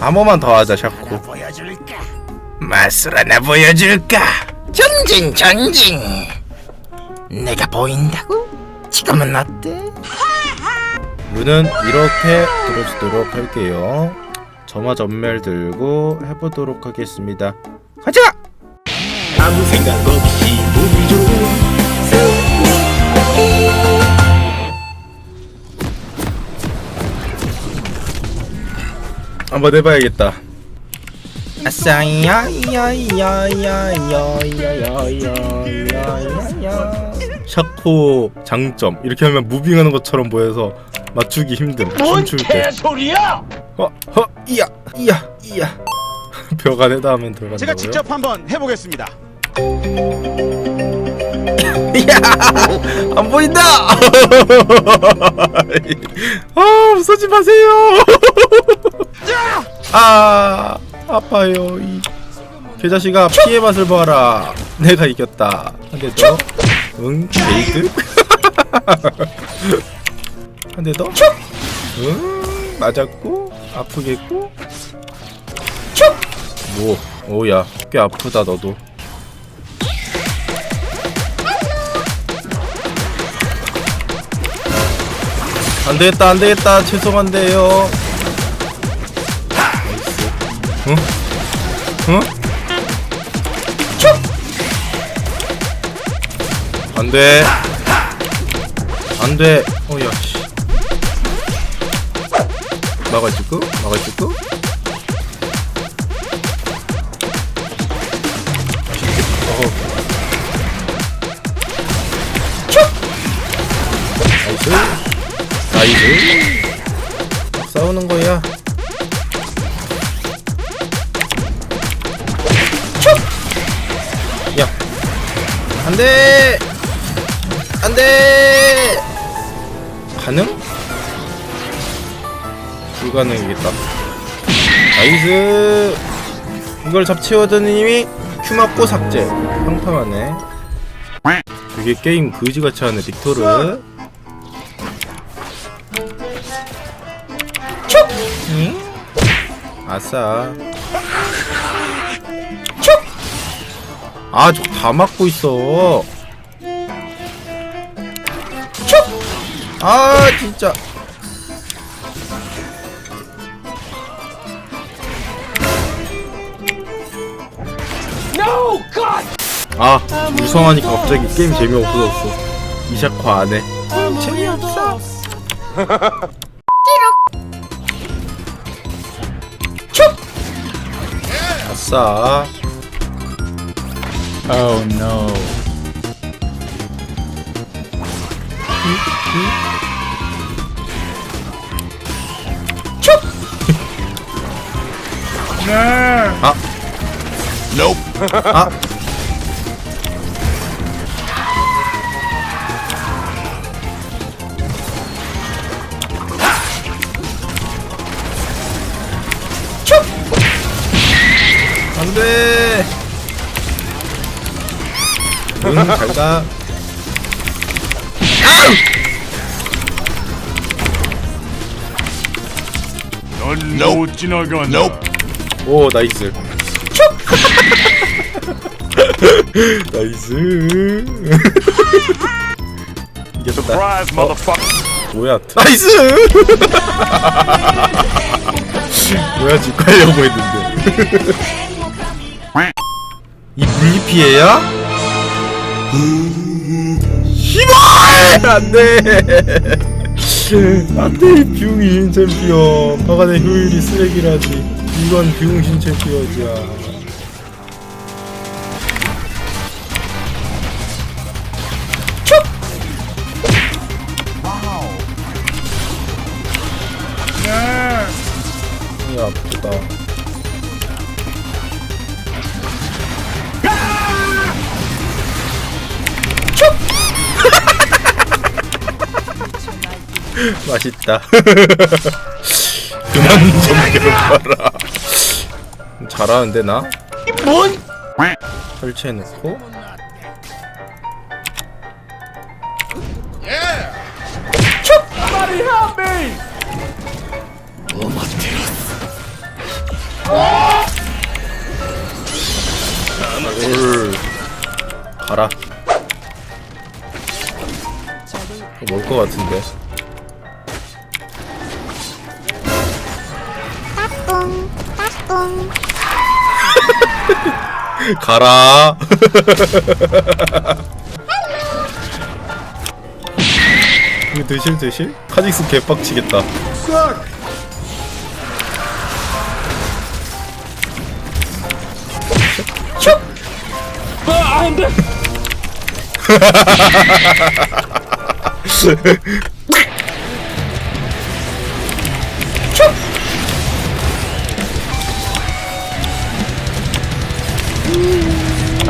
한 번만 더 하자 샤코 보여줄까? 맛을 하나 보여줄까 전진 전진. 내가 보인다고? 지금은 어때? 룬은 이렇게 들어주도록 할게요 점화 전멸 들고 해보도록 하겠습니다 가자! 아무 생각 없이 한번 해봐야겠다 아싸야야야야야야야야야야 샤코 장점 이렇게 하면 무빙하는 것처럼 보여서 맞추기 힘듦 춤출 때 소리야? 어, 허, 이야, 이야, 이야. 벽 안에다 하면 들어간다고요? 제가 직접 한번 해보겠습니다. 이야, 안 보인다. 아, 웃지 마세요. 아, 아파요. 이 개자식아 피해 맛을 봐라. 내가 이겼다. 한대 더. 응, 게이드. 한대 더. 응, 맞았고 아프겠고. 뭐, 오야, 꽤 아프다 너도. 안 되겠다, 안 되겠다. 죄송한데요. 응? 응? 안 돼. 안 돼. 어, 야, 씨. 막아줄까? 막아줄까? 어. 나이스. 나이스. 싸우는 거야. 야. 안 돼! 안 돼! 가능? 불가능이겠다. 나이스! 이걸 이미 큐 맞고 삭제. 평평하네. 되게 게임 그지같이 하네, 빅토르. 응? 아싸. 아, 저 다 막고 있어. 아, 진짜. No, God! 아, 유성하니까 갑자기 게임 재미없어졌어. 이샤코 안 해. 재미없어. 아싸. Oh no. 아. 아. 안 돼. 응, 잘 가. 넌못 지나간다. 오, 나이스. 나이스. 이겼다. Surprise, motherfucker. 뭐야? 나이스. 뭐야? 집 가려고 했는데. 이 물리피해야? 씨발! 안돼. 안돼 비웅신 챔피언. 박안의 효율이 쓰레기라지. 이건 비웅신 챔피언이야. 이 아프다. 맛있다. 그만 좀 괴롭혀라. 잘하는데 나? 뭔? 설치해놓고! 올 가라 뭘것 같은데 가라. 이거 드실 드실? 카직스 개빡치겠다. Oh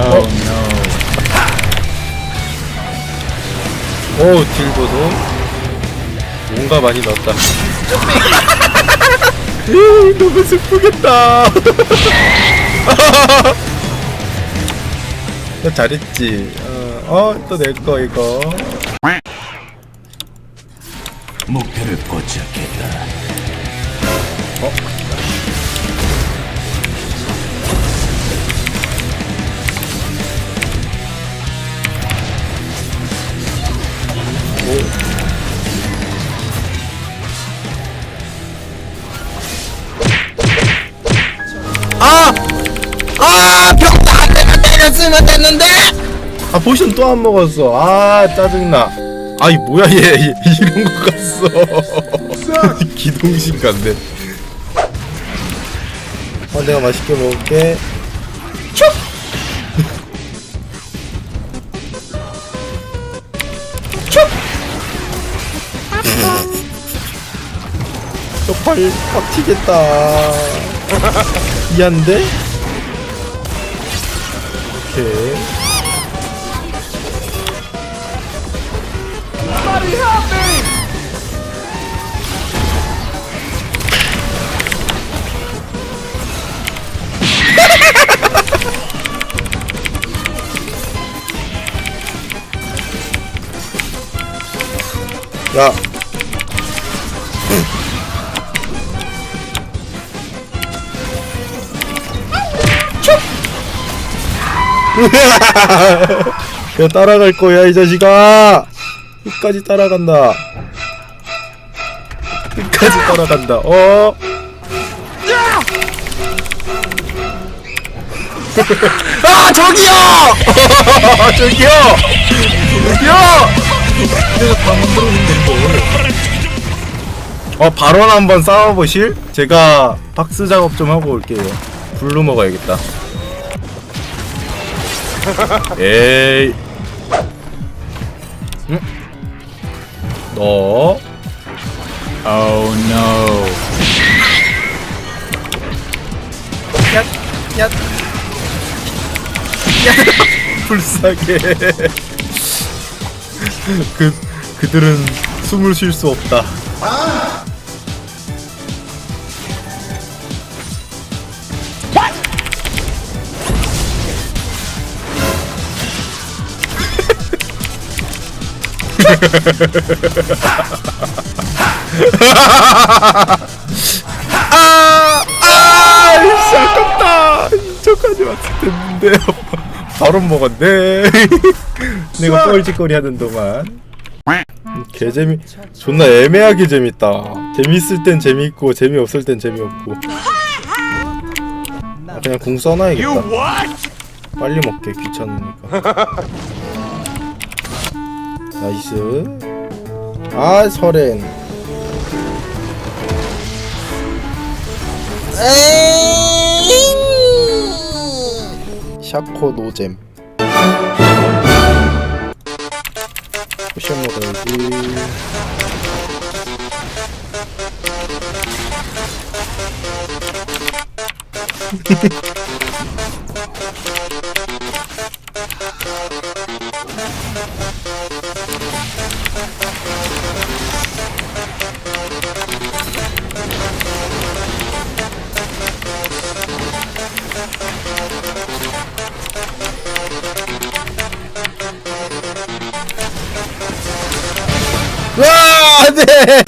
no. 오 딜 보소 뭔가 많이 넣었다 너무 슬프겠다 나 잘했지 어또 내 거 이거 목표를 포착했다. 아! 때렸으면 됐는데. 아 포션 또안 먹었어. 아 짜증나. 아이 뭐야 얘, 얘 이런 거 갔어. 기동신 같네. 아 내가 맛있게 먹을게. 저팔 빡치겠다. 미안데 오케이 야. 야 따라갈 거야 이 자식아. 끝까지 따라간다. 끝까지 따라간다. 어? 아 저기요! 저기요! 저기요! 어 발언 한번 싸워보실? 제가 박스 작업 좀 하고 올게요. 블루 먹어야겠다 에이 응? 너 Oh no. 얏, 얏. 불쌍해 그, 그들은 숨을 쉴 수 없다 아, 아, 이씨, 아깝다. 저까지 왔을 텐데. 바로 먹었네. 내가 뻘짓거리 하는 동안. 개재미, 존나 애매하게 재밌다. 재밌을 땐 재밌고, 재미없을 땐 재미없고. 아, 그냥 궁 써놔야겠다. 빨리 먹게, 귀찮으니까. 나이스. 아, 설엔. 샤코 노잼 포션 먹어야지 안돼.